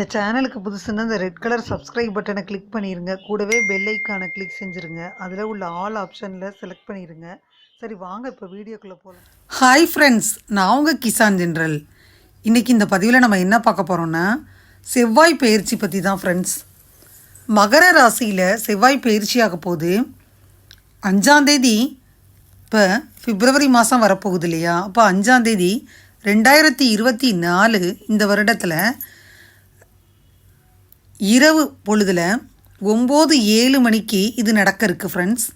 இந்த சேனலுக்கு புதுசுன்னா இந்த ரெட் கலர் சப்ஸ்கிரைப் பட்டனை கிளிக் பண்ணிடுங்க கூடவே பெல் ஐக்கானை கிளிக் செஞ்சுருங்க. அதில் உள்ள ஆல் ஆப்ஷனில் செலக்ட் பண்ணிடுங்க சரி வாங்க இப்போ வீடியோக்குள்ளே போகலாம் ஹாய் ஃப்ரெண்ட்ஸ் நான் உங்கள் கிசான் ஜென்ரல். இன்றைக்கி இந்த பதிவில் நம்ம என்ன பார்க்க போகிறோம்னா செவ்வாய் பயிற்சி பற்றி தான் ஃப்ரெண்ட்ஸ் மகர ராசியில் செவ்வாய் பயிற்சியாக போகுது. அஞ்சாந்தேதி இப்போ பிப்ரவரி மாதம் வரப்போகுது இல்லையா? அப்போ அஞ்சாந்தேதி ரெண்டாயிரத்தி இருபத்தி நாலு இந்த வருடத்தில் இரவு பொழுதில் ஒம்பது ஏழு மணிக்கு இது நடக்க இருக்கு ஃப்ரெண்ட்ஸ்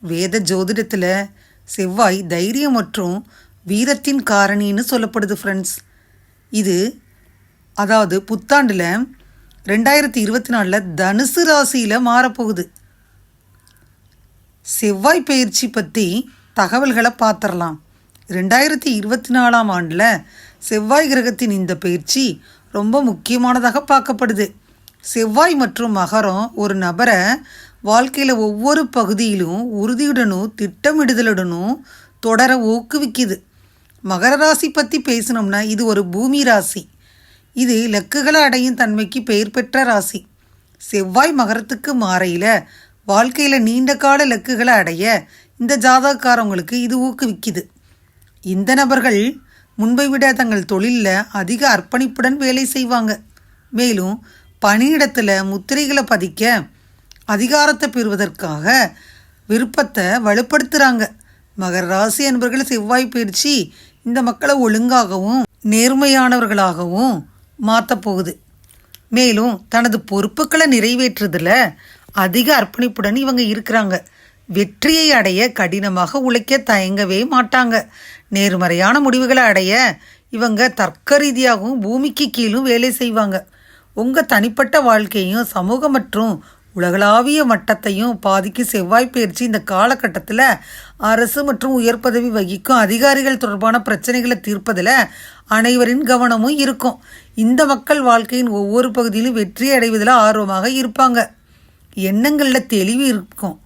வேத ஜோதிடத்தில் செவ்வாய் தைரியம் மற்றும் வீரத்தின் காரணின்னு சொல்லப்படுது ஃப்ரெண்ட்ஸ் இது அதாவது புத்தாண்டில் ரெண்டாயிரத்தி இருபத்தி நாலில் தனுசு ராசியில் மாறப்போகுது. செவ்வாய் பயிற்சி பற்றி தகவல்களை பார்த்துடலாம் ரெண்டாயிரத்தி இருபத்தி நாலாம் ஆண்டில் செவ்வாய் கிரகத்தின் இந்த பயிற்சி ரொம்ப முக்கியமானதாக பார்க்கப்படுது. செவ்வாய் மற்றும் மகரம் ஒரு நபரை வாழ்க்கையில் ஒவ்வொரு பகுதியிலும் உறுதியுடனும் திட்டமிடுதலுடனும் தொடர ஊக்குவிக்குது. மகர ராசி பற்றி பேசினோம்னா இது ஒரு பூமி ராசி. இது இலக்குகளை அடையும் தன்மைக்கு பெயர் பெற்ற ராசி. செவ்வாய் மகரத்துக்கு மாறையில் வாழ்க்கையில் நீண்ட கால இலக்குகளை அடைய இந்த ஜாதகக்காரவங்களுக்கு இது ஊக்குவிக்குது. இந்த நபர்கள் முன்பை விட தங்கள் தொழிலில் அதிக அர்ப்பணிப்புடன் வேலை செய்வாங்க. மேலும் பணியிடத்தில் முத்திரைகளை பதிக்க அதிகாரத்தை பெறுவதற்காக விருப்பத்தை வலுப்படுத்துகிறாங்க மகர ராசி என்பர்கள் செவ்வாய் பயிற்சி இந்த மக்களை ஒழுங்காகவும் நேர்மையானவர்களாகவும் மாற்ற போகுது. மேலும் தனது பொறுப்புகளை நிறைவேற்றுறதில் அதிக அர்ப்பணிப்புடன் இவங்க இருக்கிறாங்க. வெற்றியை அடைய கடினமாக உழைக்க தயங்கவே மாட்டாங்க. நேர்மறையான முடிவுகளை அடைய இவங்க தர்க்க ரீதியாகவும் பூமிக்கு கீழும் வேலை செய்வாங்க. உங்கள் தனிப்பட்ட வாழ்க்கையும் சமூக மற்றும் உலகளாவிய மட்டத்தையும் பாதிக்கும் செவ்வாய் பயிற்சி இந்த காலகட்டத்தில் அரசு மற்றும் உயர் பதவி வகிக்கும் அதிகாரிகள் தொடர்பான பிரச்சனைகளை தீர்ப்பதில் அனைவரின் கவனமும் இருக்கும். இந்த மக்கள் வாழ்க்கையின் ஒவ்வொரு பகுதியிலும் வெற்றி அடைவதில் ஆர்வமாக இருப்பாங்க. எண்ணங்களில் தெளிவு இருக்கும்.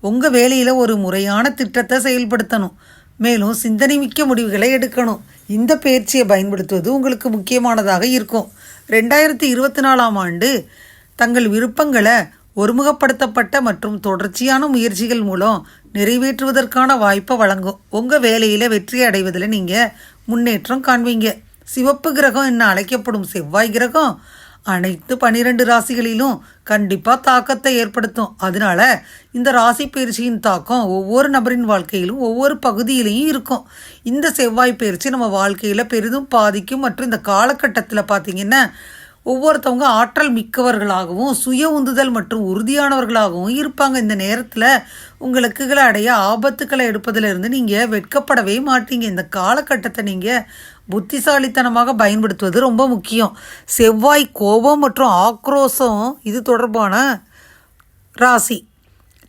உங்கள் வேலையில் ஒரு முறையான திட்டத்தை செயல்படுத்தணும். மேலும் சிந்தனை மிக்க முடிவுகளை எடுக்கணும். இந்த பயிற்சியை பயன்படுத்துவது உங்களுக்கு முக்கியமானதாக இருக்கும். ரெண்டாயிரத்தி இருபத்தி நாலாம் ஆண்டு தங்கள் விருப்பங்களை ஒருமுகப்படுத்தப்பட்ட மற்றும் தொடர்ச்சியான முயற்சிகள் மூலம் நிறைவேற்றுவதற்கான வாய்ப்பை வழங்கும் உங்கள் வேலையில் வெற்றி அடைவதில் நீங்கள் முன்னேற்றம் காண்பீங்க. சிவப்பு கிரகம் என்ன அழைக்கப்படும் செவ்வாய் கிரகம் அனைத்து பனிரெண்டு ராசிகளிலும் கண்டிப்பாக தாக்கத்தை ஏற்படுத்தும். அதனால இந்த ராசி பயிற்சியின் தாக்கம் ஒவ்வொரு நபரின் வாழ்க்கையிலும் ஒவ்வொரு பகுதியிலையும் இருக்கும். இந்த செவ்வாய் பயிற்சி நம்ம வாழ்க்கையில் பெரிதும் பாதிக்கும். மற்றும் இந்த காலகட்டத்தில் பார்த்திங்கன்னா ஒவ்வொருத்தவங்க ஆற்றல் மிக்கவர்களாகவும் சுய உந்துதல் மற்றும் உறுதியானவர்களாகவும் இருப்பாங்க. இந்த நேரத்தில் உங்களுக்குகளை அடைய ஆபத்துக்களை எடுப்பதிலிருந்து நீங்கள் வெட்கப்படவே மாட்டீங்க. இந்த காலகட்டத்தை நீங்கள் புத்திசாலித்தனமாக பயன்படுத்துவது ரொம்ப முக்கியம். செவ்வாய் கோபம் மற்றும் ஆக்ரோஷம் இது தொடர்பான ராசி.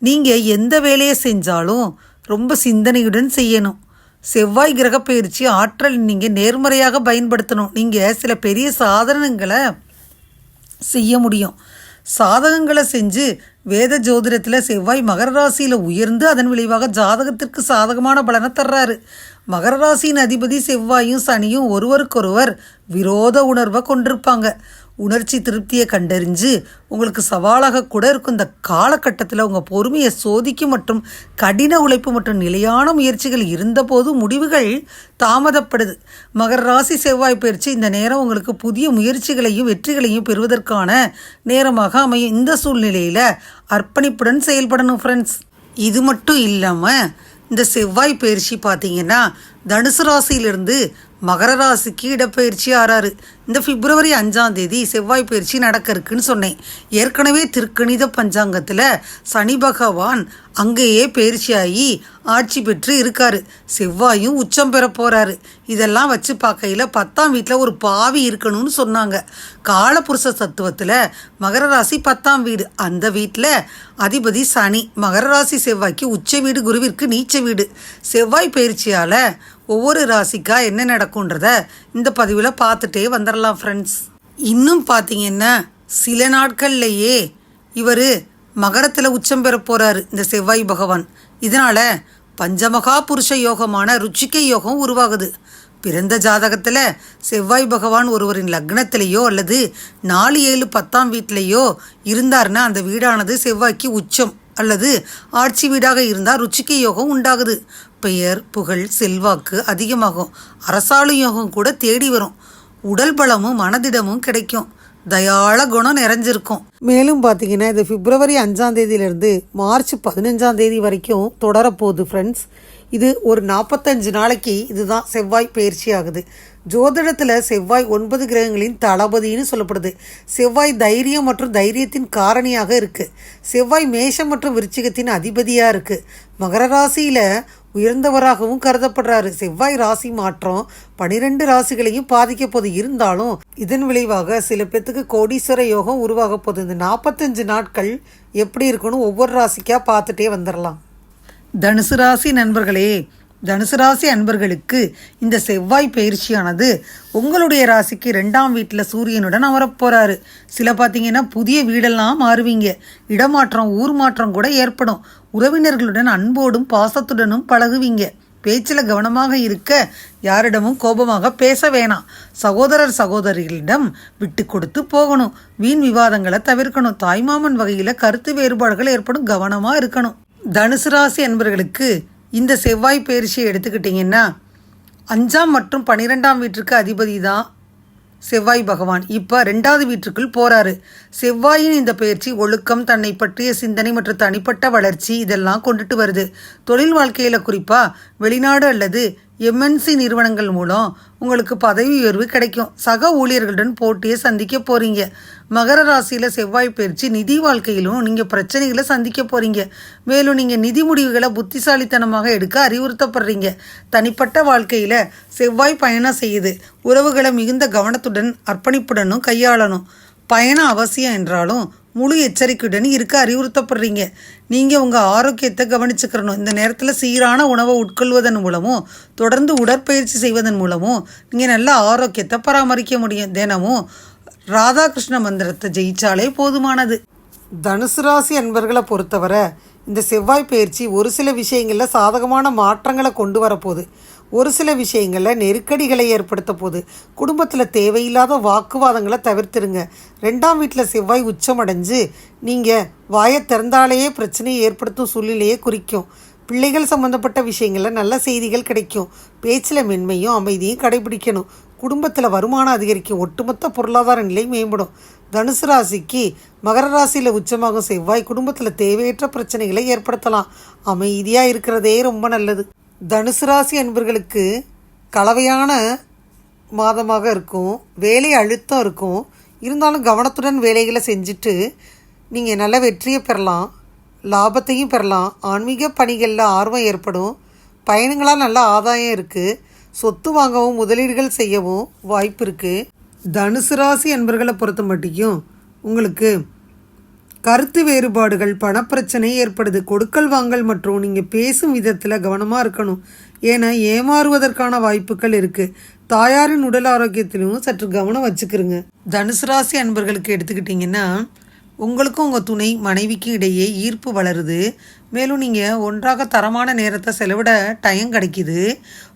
நீங்கள் எந்த வேலையை செஞ்சாலும் ரொம்ப சிந்தனையுடன் செய்யணும். செவ்வாய் கிரக பயிற்சி ஆற்றல் நீங்கள் நேர்மறையாக பயன்படுத்தணும். நீங்கள் சில பெரிய சாதனங்களை செய்ய முடியும். சாதகங்களை செஞ்சு வேத ஜோதிடத்தில் செவ்வாய் மகர ராசியில் உயர்ந்து அதன் விளைவாக ஜாதகத்திற்கு சாதகமான பலனை தர்றாரு. மகர ராசியின் அதிபதி செவ்வாயும் சனியும் ஒருவருக்கொருவர் விரோத உணர்வை கொண்டிருப்பாங்க. உணர்ச்சி திருப்தியை கண்டறிஞ்சு உங்களுக்கு சவாலாக கூட இருக்கும் இந்த காலகட்டத்தில் உங்கள் பொறுமையை சோதிக்கும் மற்றும் கடின உழைப்பு மற்றும் நிலையான முயற்சிகள் இருந்தபோது முடிவுகள் தாமதப்படுது. மகர ராசி செவ்வாய் பயிற்சி இந்த நேரம் உங்களுக்கு புதிய முயற்சிகளையும் வெற்றிகளையும் பெறுவதற்கான நேரமாக அமையும். இந்த சூழ்நிலையில் அர்ப்பணிப்புடன் செயல்படணும் ஃப்ரெண்ட்ஸ் இது மட்டும் இல்லாமல் இந்த செவ்வாய் பயிற்சி பார்த்தீங்கன்னா தனுசு ராசியிலிருந்து மகர ராசிக்கு இடப்பெயர்ச்சி ஆறாரு இந்த பிப்ரவரி அஞ்சாம் தேதி செவ்வாய் பயிற்சி நடக்க இருக்குன்னு சொன்னேன். ஏற்கனவே திருக்கணித பஞ்சாங்கத்தில் சனி பகவான் அங்கேயே பயிற்சியாகி ஆட்சி பெற்று இருக்காரு. செவ்வாயும் உச்சம் பெற போறாரு. இதெல்லாம் வச்சு பார்க்கையில் பத்தாம் வீட்டில் ஒரு பாவி இருக்கணும்னு சொன்னாங்க. காலபுருஷ தத்துவத்தில் மகர ராசி பத்தாம் வீடு. அந்த வீட்டில் அதிபதி சனி. மகர ராசி செவ்வாய்க்கு உச்ச வீடு குருவிற்கு நீச்ச வீடு. செவ்வாய் பயிற்சியால் ஒவ்வொரு ராசிக்கா என்ன நடக்கும்ன்றத இந்த பதிவில் பார்த்துட்டே வந்துடலாம் ஃப்ரெண்ட்ஸ் இன்னும் பார்த்தீங்கன்னா சில நாட்கள்லையே இவர் மகரத்தில் உச்சம் பெற போகிறாரு இந்த செவ்வாய் பகவான். இதனால் பஞ்சமகா புருஷ யோகமான ருச்சிக்கை யோகம் உருவாகுது. பிறந்த ஜாதகத்தில் செவ்வாய் பகவான் ஒருவரின் லக்னத்திலேயோ அல்லது நாலு ஏழு பத்தாம் வீட்டிலேயோ இருந்தார்னா அந்த வீடானது செவ்வாய்க்கு உச்சம். அல்லது ஆட்சி வீடாக இருந்தால் ருச்சிக்க யோகம் உண்டாகுது. பெயர் புகழ் செல்வாக்கு அதிகமாகும். அரசாளும் யோகம் கூட தேடி வரும். உடல் பலமும் மனதிடமும் கிடைக்கும். தயாள குணம் நிறைஞ்சிருக்கும். மேலும் பார்த்தீங்கன்னா இது பிப்ரவரி அஞ்சாம் தேதியிலிருந்து மார்ச் பதினஞ்சாம் தேதி வரைக்கும் தொடரப்போகுது ஃப்ரெண்ட்ஸ் இது ஒரு நாற்பத்தஞ்சு நாளைக்கு இதுதான் செவ்வாய் பயிற்சி ஆகுது ஜோதிடத்தில் செவ்வாய் ஒன்பது கிரகங்களின் தளபதின்னு சொல்லப்படுது. செவ்வாய் தைரியம் மற்றும் தைரியத்தின் காரணியாக இருக்குது செவ்வாய் மேஷம் மற்றும் விருச்சிகத்தின் அதிபதியாக இருக்குது மகர ராசியில் உயர்ந்தவராகவும் கருதப்படுறாரு. செவ்வாய் ராசி மாற்றம் பனிரெண்டு ராசிகளையும் பாதிக்க போது. இருந்தாலும் இதன் விளைவாக சில பேத்துக்கு கோடீஸ்வர யோகம் உருவாக போகுது இந்த நாற்பத்தஞ்சு நாட்கள் எப்படி இருக்குன்னு ஒவ்வொரு ராசிக்காக பார்த்துட்டே வந்துடலாம் தனுசு ராசி நண்பர்களே தனுசு ராசி அன்பர்களுக்கு இந்த செவ்வாய் பயிற்சியானது உங்களுடைய ராசிக்கு ரெண்டாம் வீட்டில் சூரியனுடன் அமரப்போகிறாரு சில பார்த்தீங்கன்னா புதிய வீடெல்லாம் மாறுவீங்க. இடமாற்றம் ஊர் மாற்றம் கூட ஏற்படும். உறவினர்களுடன் அன்போடும் பாசத்துடனும் பழகுவீங்க. பேச்சில் கவனமாக இருக்க யாரிடமும் கோபமாக பேச வேணாம். சகோதரர் சகோதரிகளிடம் விட்டு கொடுத்து போகணும். வீண் விவாதங்களை தவிர்க்கணும். தாய்மாமன் வகையில் கருத்து வேறுபாடுகள் ஏற்படும். கவனமாக இருக்கணும். தனுசு ராசி அன்பர்களுக்கு இந்த செவ்வாய் பயிற்சியை எடுத்துக்கிட்டிங்கன்னா அஞ்சாம் மற்றும் பன்னிரெண்டாம் வீட்டிற்கு அதிபதி தான். செவ்வாய் பகவான். இப்போ ரெண்டாவது வீட்டுக்குள் போறாரு. செவ்வாயின் இந்த பயிற்சி ஒழுக்கம் தன்னை பற்றிய சிந்தனை மற்றும் தனிப்பட்ட வளர்ச்சி இதெல்லாம் கொண்டுட்டு வருது. தொழில் வாழ்க்கையில் குறிப்பாக வெளிநாடு அல்லது எம்என்சி நிறுவனங்கள் மூலம் உங்களுக்கு பதவி உயர்வு கிடைக்கும். சக ஊழியர்களுடன் போட்டியை சந்திக்க போறீங்க. மகர ராசியில் செவ்வாய் பயிற்சி நிதி வாழ்க்கையிலும் நீங்கள் பிரச்சனைகளை சந்திக்க போறீங்க. மேலும் நீங்கள் நிதி முடிவுகளை புத்திசாலித்தனமாக எடுக்க அறிவுறுத்தப்படுறீங்க. தனிப்பட்ட வாழ்க்கையில் செவ்வாய் பயணம் செய்யுது. உறவுகளை மிகுந்த கவனத்துடன் அர்ப்பணிப்புடனும் கையாளணும். பயணம் அவசியம் என்றாலும் முழு எச்சரிக்கையுடன் இருக்க அறிவுறுத்தப்படுறீங்க. நீங்கள் உங்கள் ஆரோக்கியத்தை கவனிச்சுக்கிறணும். இந்த நேரத்தில் சீரான உணவை உட்கொள்வதன் மூலமும் தொடர்ந்து உடற்பயிற்சி செய்வதன் மூலமும் நீங்கள் நல்ல ஆரோக்கியத்தை பராமரிக்க முடியும். தினமும் ராதாகிருஷ்ண மந்திரத்தை ஜெயிச்சாலே போதுமானது. தனுசு ராசி அன்பர்களை பொறுத்தவரை இந்த செவ்வாய் பயிற்சி ஒரு சில விஷயங்களில் சாதகமான மாற்றங்களை கொண்டு வரப்போகுது. ஒரு சில விஷயங்களில் நெருக்கடிகளை ஏற்படுத்த போகுது குடும்பத்தில் தேவையில்லாத வாக்குவாதங்களை தவிர்த்துருங்க. ரெண்டாம் வீட்டில் செவ்வாய் உச்சமடைஞ்சு நீங்கள் வாயை திறந்தாலேயே பிரச்சனையை ஏற்படுத்தும் சூழ்நிலையை குறிக்கும். பிள்ளைகள் சம்மந்தப்பட்ட விஷயங்களில் நல்ல செய்திகள் கிடைக்கும். பேச்சில் மென்மையும் அமைதியும் கடைபிடிக்கணும். குடும்பத்தில் வருமானம் அதிகரிக்கும். ஒட்டுமொத்த பொருளாதார நிலை மேம்படும். தனுசு ராசிக்கு மகர ராசியில் உச்சமாகும் செவ்வாய் குடும்பத்தில் தேவையற்ற பிரச்சனைகளை ஏற்படுத்தலாம். அமைதியாக இருக்கிறதே ரொம்ப நல்லது. தனுசு ராசி அன்பர்களுக்கு கலவையான மாதமாக இருக்கும். வேலை அழுத்தம் இருக்கும். இருந்தாலும் கவனத்துடன் வேலைகளை செஞ்சுட்டு நீங்கள் நல்ல வெற்றியை பெறலாம். லாபத்தையும் பெறலாம். ஆன்மீக பணிகளில் ஆர்வம் ஏற்படும். பயணங்களால் நல்ல ஆதாயம் இருக்குது சொத்து வாங்கவும் முதலீடுகள் செய்யவும் வாய்ப்பு இருக்குது தனுசு ராசி அன்பர்களை பொறுத்த மட்டும் உங்களுக்கு கருத்து வேறுபாடுகள் பணப்பிரச்சனை ஏற்படுது கொடுக்கல் வாங்கல் மற்றும் நீங்கள் பேசும் விதத்தில் கவனமாக இருக்கணும். ஏன்னா ஏமாறுவதற்கான வாய்ப்புகள் இருக்குது தாயாரின் உடல் ஆரோக்கியத்திலும் சற்று கவனம் வச்சுக்கிறோங்க தனுசு ராசி அன்பர்களுக்கு எடுத்துக்கிட்டிங்கன்னா உங்களுக்கும் உங்கள் துணை மனைவிக்கு இடையே ஈர்ப்பு வளருது. மேலும் நீங்கள் ஒன்றாக தரமான நேரத்தை செலவிட டைம் கிடைக்கிது.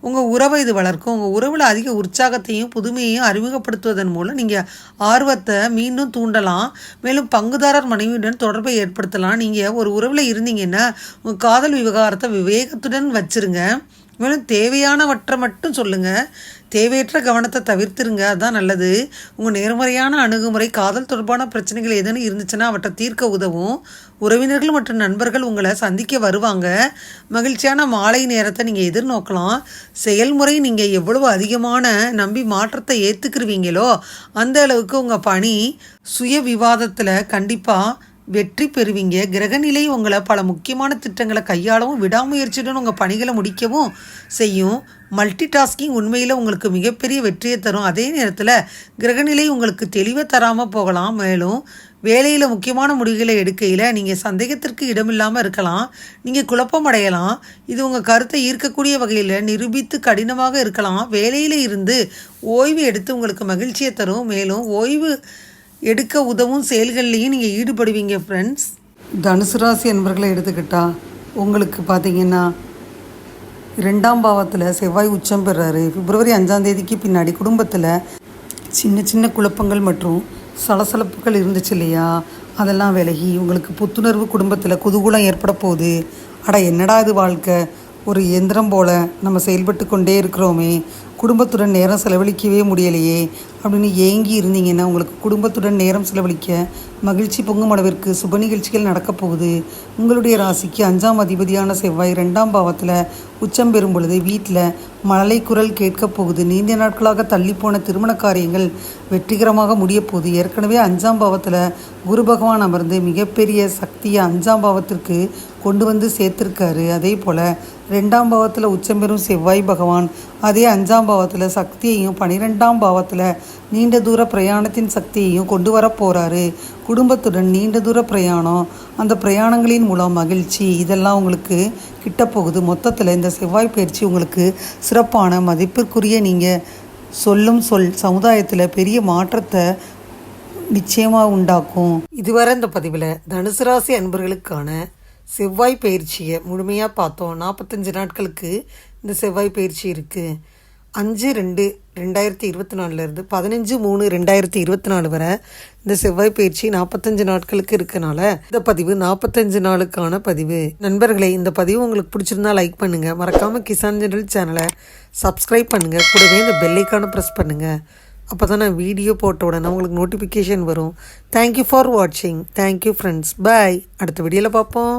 உங்கள் உறவை இது வளர்க்கும். உங்கள் உறவில் அதிக உற்சாகத்தையும் புதுமையையும் அறிமுகப்படுத்துவதன் மூலம் நீங்கள் ஆர்வத்தை மீண்டும் தூண்டலாம். மேலும் பங்குதாரர் மனைவியுடன் தொடர்பை ஏற்படுத்தலாம். நீங்கள் ஒரு உறவில் இருந்தீங்கன்னா உங்கள் காதல் விவகாரத்தை விவேகத்துடன் வச்சுருங்க. மேலும் தேவையானவற்றை மட்டும் சொல்லுங்கள் தேவையற்ற கவனத்தை தவிர்த்துருங்க. அதுதான் நல்லது. உங்கள் நேர்மறையான அணுகுமுறை காதல் தொடர்பான பிரச்சனைகள் எதுன்னு இருந்துச்சுன்னா அவற்றை தீர்க்க உதவும். உறவினர்கள் மற்றும் நண்பர்கள் உங்களை சந்திக்க வருவாங்க. மகிழ்ச்சியான மாலை நேரத்தை நீங்கள் எதிர்நோக்கலாம். செயல்முறை நீங்கள் எவ்வளவு அதிகமான நம்பி மாற்றத்தை ஏற்றுக்குருவீங்களோ அந்த அளவுக்கு உங்கள் பணி சுய விவாதத்தில் கண்டிப்பாக வெற்றி பெறுவீங்க. கிரகநிலை உங்களை பல முக்கியமான திட்டங்களை கையாளவும் விடாமுயற்சியுடன் உங்கள் பணிகளை முடிக்கவும் செய்யும். மல்டி டாஸ்கிங் உண்மையில் உங்களுக்கு மிகப்பெரிய வெற்றியை தரும். அதே நேரத்தில் கிரகநிலை உங்களுக்கு தெளிவை தராமல் போகலாம். மேலும் வேலையில் முக்கியமான முடிவுகளை எடுக்கையில் நீங்கள் சந்தேகத்திற்கு இடமில்லாமல் இருக்கலாம். நீங்கள் குழப்பம் அடையலாம். இது உங்கள் கருத்தை ஈர்க்கக்கூடிய வகையில் நிரூபித்து கடினமாக இருக்கலாம். வேலையில் இருந்து ஓய்வு எடுத்து உங்களுக்கு மகிழ்ச்சியை தரும். மேலும் ஓய்வு எடுக்க உதவும் செயல்கள்லையும் நீங்கள் ஈடுபடுவீங்க ஃப்ரெண்ட்ஸ் தனுசு ராசி என்பர்களை எடுத்துக்கிட்டா உங்களுக்கு பார்த்தீங்கன்னா ரெண்டாம் பாவத்தில் செவ்வாய் உச்சம் பெறாரு. பிப்ரவரி அஞ்சாம் தேதிக்கு பின்னாடி குடும்பத்தில் சின்ன சின்ன குழப்பங்கள் மற்றும் சலசலப்புகள் இருந்துச்சு இல்லையா? அதெல்லாம் விலகி உங்களுக்கு புத்துணர்வு குடும்பத்தில் குதூகூலம் ஏற்பட போகுது. அட என்னடா இது வாழ்க்கை? ஒரு இயந்திரம் போல் நம்ம செயல்பட்டு கொண்டே இருக்கிறோமே. குடும்பத்துடன் நேரம் செலவழிக்கவே முடியலையே அப்படின்னு ஏங்கி இருந்தீங்கன்னா உங்களுக்கு குடும்பத்துடன் நேரம் செலவழிக்க மகிழ்ச்சி பொங்கும் அளவிற்கு சுப நிகழ்ச்சிகள் நடக்கப் போகுது. உங்களுடைய ராசிக்கு அஞ்சாம் அதிபதியான செவ்வாய் ரெண்டாம் பாவத்தில் உச்சம் பெறும் பொழுது வீட்டில் மழலை குரல் கேட்கப் போகுது. நீண்ட நாட்களாக தள்ளிப்போன திருமண காரியங்கள் வெற்றிகரமாக முடிய போகுது. ஏற்கனவே அஞ்சாம் பாவத்தில் குரு பகவான் அமர்ந்து மிகப்பெரிய சக்தியை அஞ்சாம் பாவத்திற்கு கொண்டு வந்து சேர்த்துருக்காரு. அதே போல் ரெண்டாம் பாவத்தில் உச்சம் பெறும் செவ்வாய் பகவான் அதே அஞ்சாம் பாவத்தில் சக்தியையும் பனிரெண்டாம் பாவத்தில் நீண்ட தூர பிரயாணத்தின் சக்தியையும் கொண்டு வர போகிறாரு குடும்பத்துடன் நீண்ட தூர பிரயாணம் அந்த பிரயாணங்களின் மூலம் மகிழ்ச்சி இதெல்லாம் உங்களுக்கு கிட்ட போகுது. மொத்தத்தில் இந்த செவ்வாய் பயிற்சி உங்களுக்கு சிறப்பான மதிப்பிற்குரிய நீங்கள் சொல்லும் சொல் சமுதாயத்தில் பெரிய மாற்றத்தை நிச்சயமாக உண்டாக்கும். இதுவரை இந்த பதிவில் தனுசு ராசி அன்பர்களுக்கான செவ்வாய் பயிற்சியை முழுமையாக பார்த்தோம். நாற்பத்தஞ்சு நாட்களுக்கு இந்த செவ்வாய் பயிற்சி இருக்குது அஞ்சு ரெண்டு ரெண்டாயிரத்தி இருபத்தி நாலுலேருந்து பதினஞ்சு மூணு ரெண்டாயிரத்தி இருபத்தி நாலு வரை இந்த செவ்வாய் பயிற்சி நாற்பத்தஞ்சு நாட்களுக்கு இருக்கனால இந்த பதிவு நாற்பத்தஞ்சு நாளுக்கான பதிவு. நண்பர்களே இந்த பதிவு உங்களுக்கு பிடிச்சிருந்தா லைக் பண்ணுங்கள் மறக்காமல் கிசான் ஜெனரல் சேனலை சப்ஸ்கிரைப் பண்ணுங்கள் கூடவே இந்த பெல்லைக்கான ப்ரெஸ் பண்ணுங்கள் அப்போ தான் நான் வீடியோ போட்ட உடனே உங்களுக்கு நோட்டிஃபிகேஷன் வரும். தேங்க்யூ ஃபார் வாட்சிங் தேங்க்யூ ஃப்ரெண்ட்ஸ் பாய் அடுத்த வீடியோவில் பார்ப்போம்.